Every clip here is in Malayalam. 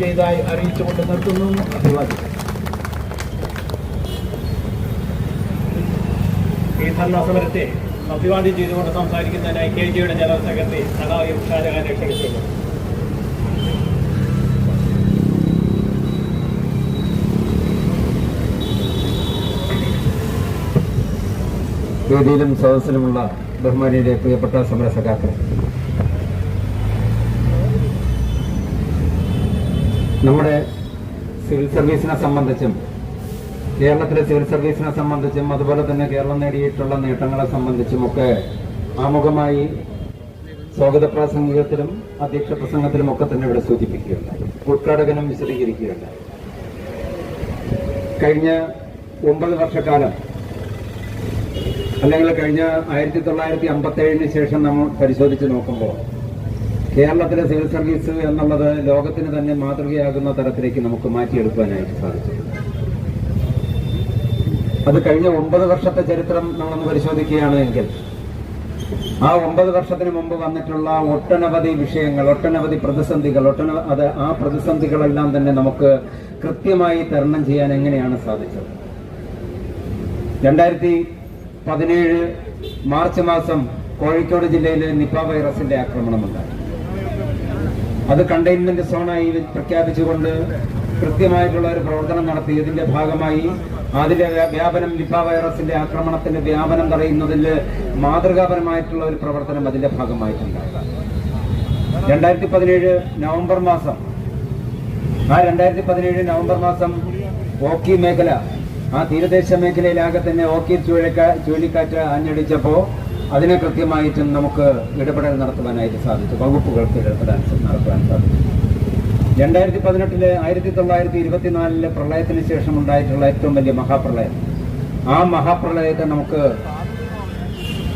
ചെയ്തതായി അറിയിച്ചുകൊണ്ട് നിർത്തുന്നു. അഭിവാദ്യം. ഈ ധർണാ സമരത്തെ അഭിവാദ്യം ചെയ്തുകൊണ്ട് സംസാരിക്കുന്നതിനായി കെ ജിയുടെ ജനറൽ സെക്രട്ടറി സഖാവ് എം ഷാജഹാനെ ക്ഷണിക്കുന്നു വേദിയിലും സദസ്സിലുമുള്ള ബഹുമാനിയുടെ പ്രിയപ്പെട്ട സമരസഖാക്കൾ നമ്മുടെ സിവിൽ സർവീസിനെ സംബന്ധിച്ചും കേരളത്തിലെ സിവിൽ സർവീസിനെ സംബന്ധിച്ചും അതുപോലെ തന്നെ കേരളം നേടിയിട്ടുള്ള നേട്ടങ്ങളെ സംബന്ധിച്ചും ഒക്കെ ആമുഖമായി സ്വാഗത പ്രാസംഗികത്തിലും അധ്യക്ഷ പ്രസംഗത്തിലും ഒക്കെ തന്നെ ഇവിടെ സൂചിപ്പിക്കുകയുണ്ടായി. ഉദ്ഘാടകനും വിശദീകരിക്കുകയുണ്ടായി. കഴിഞ്ഞ ഒമ്പത് വർഷക്കാലം അല്ലെങ്കിൽ കഴിഞ്ഞ ആയിരത്തി തൊള്ളായിരത്തി അമ്പത്തി ഏഴിന് ശേഷം നമ്മൾ പരിശോധിച്ച് നോക്കുമ്പോൾ കേരളത്തിലെ സിവിൽ സർവീസ് എന്നുള്ളത് ലോകത്തിന് തന്നെ മാതൃകയാകുന്ന തരത്തിലേക്ക് നമുക്ക് മാറ്റിയെടുക്കാനായിട്ട് സാധിച്ചു. അത് കഴിഞ്ഞ ഒമ്പത് വർഷത്തെ ചരിത്രം നമ്മളൊന്ന് പരിശോധിക്കുകയാണ് എങ്കിൽ ആ ഒമ്പത് വർഷത്തിന് മുമ്പ് വന്നിട്ടുള്ള ഒട്ടനവധി വിഷയങ്ങൾ ഒട്ടനവധി പ്രതിസന്ധികൾ ഒട്ടന അത് ആ പ്രതിസന്ധികളെല്ലാം തന്നെ നമുക്ക് കൃത്യമായി തരണം ചെയ്യാൻ എങ്ങനെയാണ് സാധിച്ചത്? രണ്ടായിരത്തി പതിനേഴ് മാർച്ച് മാസം കോഴിക്കോട് ജില്ലയിൽ നിപ വൈറസിന്റെ ആക്രമണമുണ്ടായി. അത് കണ്ടെയ്ൻമെന്റ് സോണായി പ്രഖ്യാപിച്ചുകൊണ്ട് കൃത്യമായിട്ടുള്ള ഒരു പ്രവർത്തനം നടത്തി. ഇതിന്റെ ഭാഗമായി അതിലെ വ്യാപനം നിപ വൈറസിന്റെ ആക്രമണത്തിന്റെ വ്യാപനം തടയുന്നതിൽ മാതൃകാപരമായിട്ടുള്ള ഒരു പ്രവർത്തനം അതിന്റെ ഭാഗമായിട്ടുണ്ടാകാം രണ്ടായിരത്തി പതിനേഴ് നവംബർ മാസം ആ രണ്ടായിരത്തി പതിനേഴ് നവംബർ മാസം ഓക്കി മേഖല ആ തീരദേശ മേഖലയിലാകെ തന്നെ ഓക്കി ചുഴലിക്കാ ചുഴലിക്കാറ്റ് ആഞ്ഞടിച്ചപ്പോൾ അതിനെ കൃത്യമായിട്ടും നമുക്ക് ഇടപെടൽ നടത്തുവാനായിട്ട് സാധിച്ചു. വകുപ്പുകൾക്ക് ഇടപെടാൻ നടത്തുവാൻ സാധിച്ചു. രണ്ടായിരത്തി പതിനെട്ടിലെ ആയിരത്തി തൊള്ളായിരത്തി ഇരുപത്തിനാലിലെ പ്രളയത്തിന് ശേഷം ഉണ്ടായിട്ടുള്ള ഏറ്റവും വലിയ മഹാപ്രളയം. ആ മഹാപ്രളയത്തെ നമുക്ക്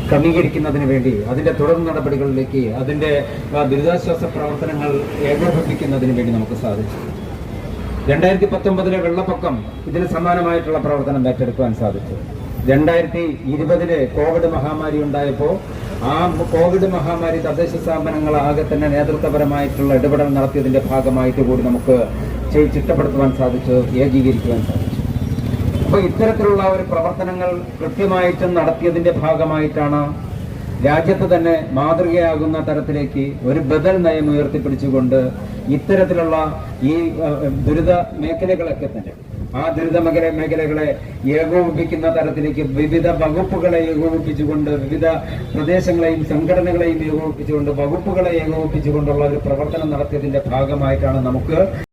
ക്രമീകരിക്കുന്നതിന് വേണ്ടി അതിന്റെ തുടർ നടപടികളിലേക്ക് അതിന്റെ ദുരിതാശ്വാസ പ്രവർത്തനങ്ങൾ ഏകോപിപ്പിക്കുന്നതിന് വേണ്ടി നമുക്ക് സാധിച്ചു. രണ്ടായിരത്തി പത്തൊമ്പതിലെ വെള്ളപ്പൊക്കം ഇതിന് സമാനമായിട്ടുള്ള പ്രവർത്തനം ഏറ്റെടുക്കുവാൻ സാധിച്ചു. രണ്ടായിരത്തി ഇരുപതിലെ കോവിഡ് മഹാമാരി ഉണ്ടായപ്പോൾ ആ കോവിഡ് മഹാമാരി തദ്ദേശ സ്ഥാപനങ്ങൾ ആകെ തന്നെ നേതൃത്വപരമായിട്ടുള്ള ഇടപെടൽ നടത്തിയതിന്റെ ഭാഗമായിട്ട് കൂടി നമുക്ക് ചിട്ടപ്പെടുത്തുവാൻ സാധിച്ചു ഏകീകരിക്കുവാൻ സാധിച്ചു. അപ്പൊ ഇത്തരത്തിലുള്ള ഒരു പ്രവർത്തനങ്ങൾ കൃത്യമായിട്ടും നടത്തിയതിന്റെ ഭാഗമായിട്ടാണ് രാജ്യത്ത് തന്നെ മാതൃകയാകുന്ന തരത്തിലേക്ക് ഒരു ബദൽ നയം ഉയർത്തിപ്പിടിച്ചുകൊണ്ട് ഇത്തരത്തിലുള്ള ഈ ദുരിത മേഖലകളൊക്കെ തന്നെ ആ ദുരിത മേഖല മേഖലകളെ ഏകോപിപ്പിക്കുന്ന തരത്തിലേക്ക് വിവിധ വകുപ്പുകളെ ഏകോപിപ്പിച്ചുകൊണ്ട് വിവിധ പ്രദേശങ്ങളെയും സംഘടനകളെയും ഏകോപിപ്പിച്ചുകൊണ്ട് വകുപ്പുകളെ ഏകോപിപ്പിച്ചുകൊണ്ടുള്ള ഒരു പ്രവർത്തനം നടത്തിയതിന്റെ ഭാഗമായിട്ടാണ് നമുക്ക്